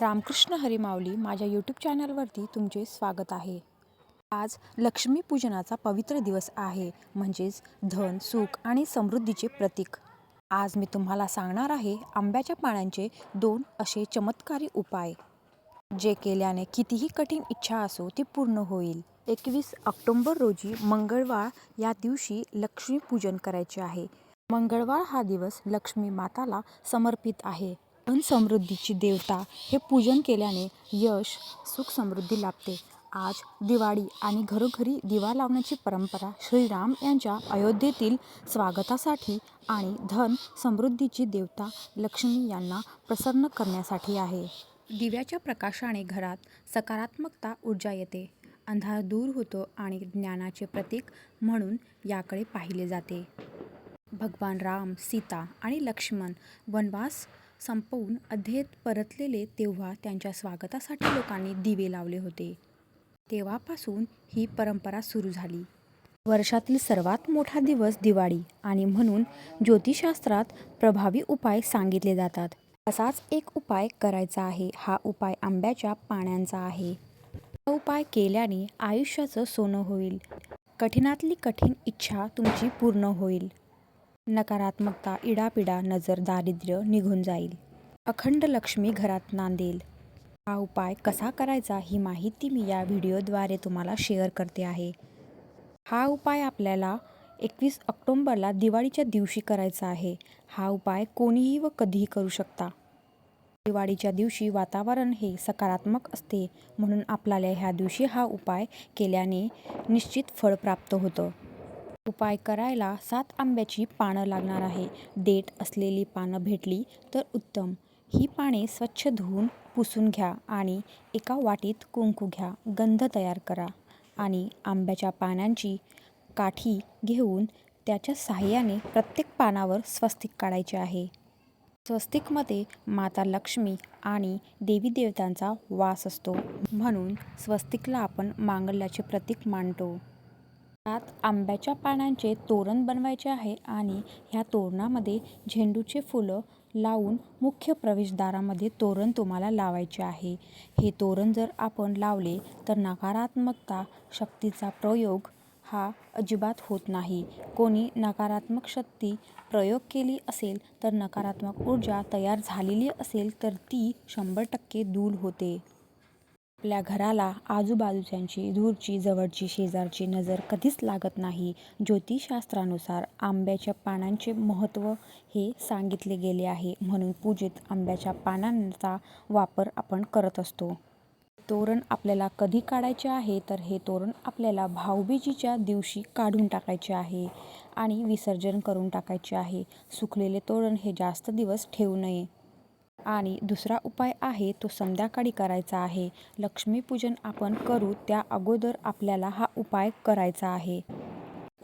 रामकृष्ण हरिमावली माझ्या यूट्यूब चॅनलवरती तुमचे स्वागत आहे. आज लक्ष्मीपूजनाचा पवित्र दिवस आहे म्हणजेच धन सुख आणि समृद्धीचे प्रतीक. आज मी तुम्हाला सांगणार आहे आंब्याच्या पानांचे दोन असे चमत्कारी उपाय. जे केल्याने कितीही कठीण इच्छा असो ती पूर्ण होईल. एकवीस ऑक्टोंबर रोजी मंगळवार या दिवशी लक्ष्मीपूजन करायचे आहे. मंगळवार हा दिवस लक्ष्मी माताला समर्पित आहे. धन समृद्धीची देवता हे पूजन केल्याने यश सुख समृद्धी लाभते. आज दिवाळी आणि घरोघरी दिवा लावण्याची परंपरा श्रीराम यांच्या अयोध्येतील स्वागतासाठी आणि धन समृद्धीची देवता लक्ष्मी यांना प्रसन्न करण्यासाठी आहे. दिव्याच्या प्रकाशाने घरात सकारात्मकता ऊर्जा येते. अंधार दूर होतो आणि ज्ञानाचे प्रतीक म्हणून याकडे पाहिले जाते. भगवान राम सीता आणि लक्ष्मण वनवास संपवून अध्येत परतलेले तेव्हा त्यांच्या स्वागतासाठी लोकांनी दिवे लावले होते. तेव्हापासून ही परंपरा सुरू झाली. वर्षातील सर्वात मोठा दिवस दिवाळी आणि म्हणून ज्योतिषशास्त्रात प्रभावी उपाय सांगितले जातात. असाच एक उपाय करायचा आहे. हा उपाय आंब्याच्या पाण्यांचा आहे. हा उपाय केल्याने आयुष्याचं सोनं होईल. कठीणातली कठीण इच्छा तुमची पूर्ण होईल. नकारात्मकता इडापिडा नजर दारिद्र्य निघून जाईल. अखंड लक्ष्मी घरात नांदेल. हा उपाय कसा करायचा ही माहिती मी या व्हिडिओद्वारे तुम्हाला शेअर करते आहे. हा उपाय आपल्याला एकवीस ऑक्टोंबरला दिवाळीच्या दिवशी करायचा आहे. हा उपाय कोणीही व कधीही करू शकता. दिवाळीच्या दिवशी वातावरण हे सकारात्मक असते म्हणून आपल्याला ह्या दिवशी हा उपाय केल्याने निश्चित फळ प्राप्त होतं. उपाय करायला सात आंब्याची पानं लागणार आहे. देठ असलेली पानं भेटली तर उत्तम. ही पाने स्वच्छ धुवून पुसून घ्या आणि एका वाटीत कुंकू घ्या. गंध तयार करा आणि आंब्याच्या पानांची काठी घेऊन त्याच्या साहाय्याने प्रत्येक पानावर स्वस्तिक काढायचे आहे. स्वस्तिकमध्ये माता लक्ष्मी आणि देवी देवतांचा वास असतो. म्हणून स्वस्तिकला आपण मांगल्याचे प्रतीक मानतो. त्यात आंब्याच्या पानांचे तोरण बनवायचे आहे आणि ह्या तोरणामध्ये झेंडूचे फुलं लावून मुख्य प्रवेशद्वारामध्ये तोरण तुम्हाला लावायचे आहे. हे तोरण जर आपण लावले तर नकारात्मकता शक्तीचा प्रयोग हा अजिबात होत नाही. कोणी नकारात्मक शक्ती प्रयोग केली असेल तर नकारात्मक ऊर्जा तयार झालेली असेल तर ती शंभर टक्के दूर होते. आपल्या घराला आजूबाजूच्यांची दूरची जवळची शेजारची नजर कधीच लागत नाही. ज्योतिषशास्त्रानुसार आंब्याच्या पानांचे महत्त्व हे सांगितले गेले आहे. म्हणून पूजेत आंब्याच्या पानांचा वापर आपण करत असतो. तोरण आपल्याला कधी काढायचे आहे? तर हे तोरण आपल्याला भाऊबीजीच्या दिवशी काढून टाकायचे आहे आणि विसर्जन करून टाकायचे आहे. सुकलेले तोरण हे जास्त दिवस ठेवू नये. आणि दुसरा उपाय आहे तो संध्याकाळी करायचा आहे. लक्ष्मीपूजन आपण करू त्या अगोदर आपल्याला हा उपाय करायचा आहे.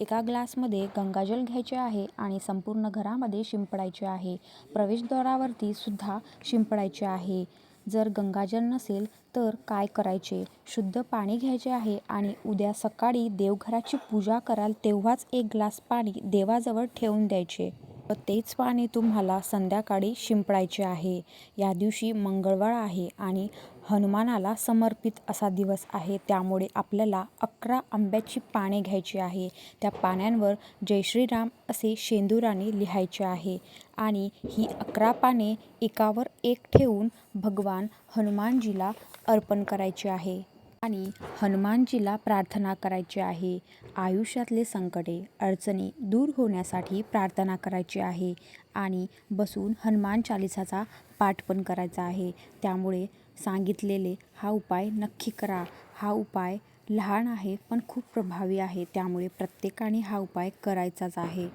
एका ग्लासमध्ये गंगाजल घ्यायचे आहे आणि संपूर्ण घरामध्ये शिंपडायचे आहे. प्रवेशद्वारावरती सुद्धा शिंपडायचे आहे. जर गंगाजल नसेल तर काय करायचे? शुद्ध पाणी घ्यायचे आहे आणि उद्या सकाळी देवघराची पूजा कराल तेव्हाच एक ग्लास पाणी देवाजवळ ठेवून द्यायचे. व तेच पाणी तुम्हाला संध्याकाळी शिंपडायचे आहे. या दिवशी मंगळवार आहे आणि हनुमानाला समर्पित असा दिवस आहे. त्यामुळे आपल्याला अकरा आंब्याची पाने घ्यायची आहे. त्या पाण्यांवर जय श्रीराम असे शेंदुराने लिहायचे आहे. आणि ही अकरा पाने एकावर एक ठेवून भगवान हनुमानजीला अर्पण करायचे आहे. आणि हनुमानजीला प्रार्थना करायची आहे. आयुष्यातले संकटे अडचणी दूर होण्यासाठी प्रार्थना करायची आहे आणि बसून हनुमान चालिसाचा पाठ पण करायचा आहे. त्यामुळे सांगितलेले हा उपाय नक्की करा. हा उपाय लहान आहे पण खूप प्रभावी आहे. त्यामुळे प्रत्येकाने हा उपाय करायचाच आहे.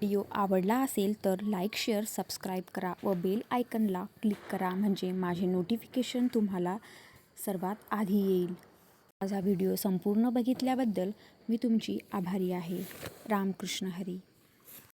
व्हिडिओ आवडला असेल तर लाईक शेअर सबस्क्राईब करा व बेल आयकनला क्लिक करा. म्हणजे माझे नोटिफिकेशन तुम्हाला सर्वात आधी येईल. माझा व्हिडिओ संपूर्ण बघितल्याबद्दल मी तुमची आभारी आहे. रामकृष्ण हरी.